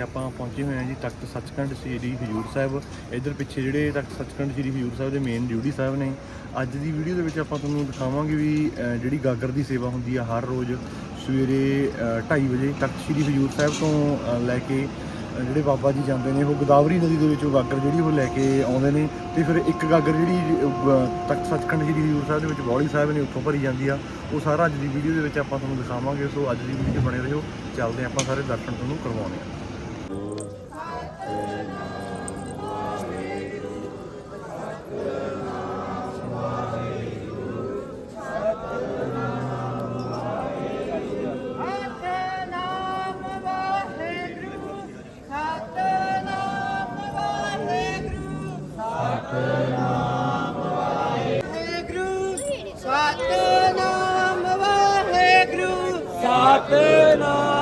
ਵਾਹਿਗੁਰੂ ਆਪਾਂ ਪਹੁੰਚੇ ਹੋਏ ਹਾਂ ਜੀ, ਤਖਤ ਸੱਚਖੰਡ ਸ੍ਰੀ ਹਜੂਰ ਸਾਹਿਬ। ਇਧਰ ਪਿੱਛੇ ਜਿਹੜੇ ਤਖਤ ਸੱਚਖੰਡ ਸ੍ਰੀ ਹਜੂਰ ਸਾਹਿਬ ਦੇ ਮੇਨ ਡਿਊਟੀ ਸਾਹਿਬ ਨੇ। ਅੱਜ ਦੀ ਵੀਡੀਓ ਦੇ ਵਿੱਚ ਆਪਾਂ ਤੁਹਾਨੂੰ ਦਿਖਾਵਾਂਗੇ ਵੀ ਜਿਹੜੀ ਗਾਗਰ ਦੀ ਸੇਵਾ ਹੁੰਦੀ ਆ ਹਰ ਰੋਜ਼ ਸਵੇਰੇ 2:30 ਵਜੇ ਤਖਤ ਸ੍ਰੀ ਹਜੂਰ ਸਾਹਿਬ ਤੋਂ ਲੈ ਕੇ ਜਿਹੜੇ ਬਾਬਾ ਜੀ ਜਾਂਦੇ ਨੇ, ਉਹ ਗੋਦਾਵਰੀ ਨਦੀ ਦੇ ਵਿੱਚੋਂ ਗਾਗਰ ਜਿਹੜੀ ਉਹ ਲੈ ਕੇ ਆਉਂਦੇ ਨੇ। ਤੇ ਫਿਰ ਇੱਕ ਗਾਗਰ ਜਿਹੜੀ ਤਖਤ ਸੱਚਖੰਡ ਸ੍ਰੀ ਹਜੂਰ ਸਾਹਿਬ ਦੇ ਵਿੱਚ ਬੌਲੀ ਸਾਹਿਬ ਨੇ, ਉੱਥੋਂ ਭਰੀ ਜਾਂਦੀ ਆ। ਉਹ ਸਾਰਾ ਅੱਜ ਦੀ ਵੀਡੀਓ ਦੇ ਵਿੱਚ ਆਪਾਂ ਤੁਹਾਨੂੰ ਦਿਖਾਵਾਂਗੇ। ਸੋ ਅੱਜ ਦੀ ਵੀਡੀਓ ਬਣੇ ਰਹੋ। ਚੱਲਦੇ ਆਪਾਂ ਸਾਰੇ ਦਰਸ਼ਨ ਤੁਹਾਨੂੰ ਕਰਵਾਉਂਦੇ ਆ Hosanna!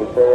before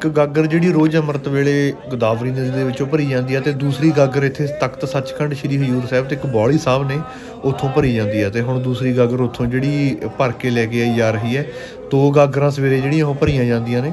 ਇੱਕ ਗਾਗਰ ਜਿਹੜੀ ਰੋਜ਼ ਅੰਮ੍ਰਿਤ ਵੇਲੇ ਗੋਦਾਵਰੀ ਨਦੀ ਦੇ ਵਿੱਚੋਂ ਭਰੀ ਜਾਂਦੀ ਹੈ ਤੇ ਦੂਸਰੀ ਗਾਗਰ ਇੱਥੇ ਤਖਤ ਸੱਚਖੰਡ ਸ੍ਰੀ ਹਜੂਰ ਸਾਹਿਬ ਤੇ ਇੱਕ ਬੌਲੀ ਸਾਹਿਬ ਨੇ ਉੱਥੋਂ ਭਰੀ ਜਾਂਦੀ ਹੈ ਤੇ ਹੁਣ ਦੂਸਰੀ ਗਾਗਰ ਉੱਥੋਂ ਜਿਹੜੀ ਭਰ ਕੇ ਲੈ ਕੇ ਆਈ ਜਾ ਰਹੀ ਹੈ, ਦੋ ਗਾਗਰਾਂ ਸਵੇਰੇ ਜਿਹੜੀਆਂ ਉਹ ਭਰੀਆਂ ਜਾਂਦੀਆਂ ਨੇ।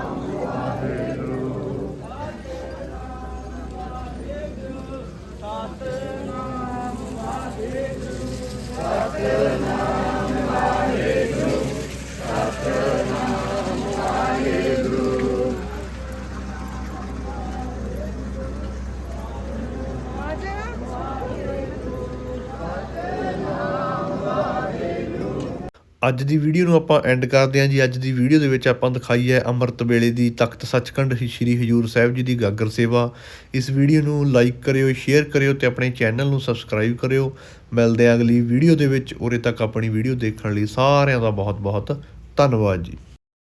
ਅੱਜ ਦੀ ਵੀਡੀਓ ਨੂੰ ਆਪਾਂ ਐਂਡ ਕਰਦੇ ਹਾਂ ਜੀ। ਅੱਜ ਦੀ ਵੀਡੀਓ ਦੇ ਵਿੱਚ ਆਪਾਂ ਦਿਖਾਈ ਹੈ ਅੰਮ੍ਰਿਤ ਵੇਲੇ ਦੀ ਤਖਤ ਸੱਚਖੰਡ ਸ੍ਰੀ ਹਜੂਰ ਸਾਹਿਬ ਜੀ ਦੀ ਗਾਗਰ ਸੇਵਾ। ਇਸ ਵੀਡੀਓ ਨੂੰ ਲਾਈਕ ਕਰਿਓ ਸ਼ੇਅਰ ਕਰਿਓ ਤੇ ਆਪਣੇ ਚੈਨਲ ਨੂੰ ਸਬਸਕ੍ਰਾਈਬ ਕਰਿਓ। ਮਿਲਦੇ ਹਾਂ ਅਗਲੀ ਵੀਡੀਓ ਦੇ ਵਿੱਚ। ਉਰੇ ਤੱਕ ਆਪਣੀ ਵੀਡੀਓ ਦੇਖਣ ਲਈ ਸਾਰਿਆਂ ਦਾ ਬਹੁਤ ਬਹੁਤ ਧੰਨਵਾਦ ਜੀ।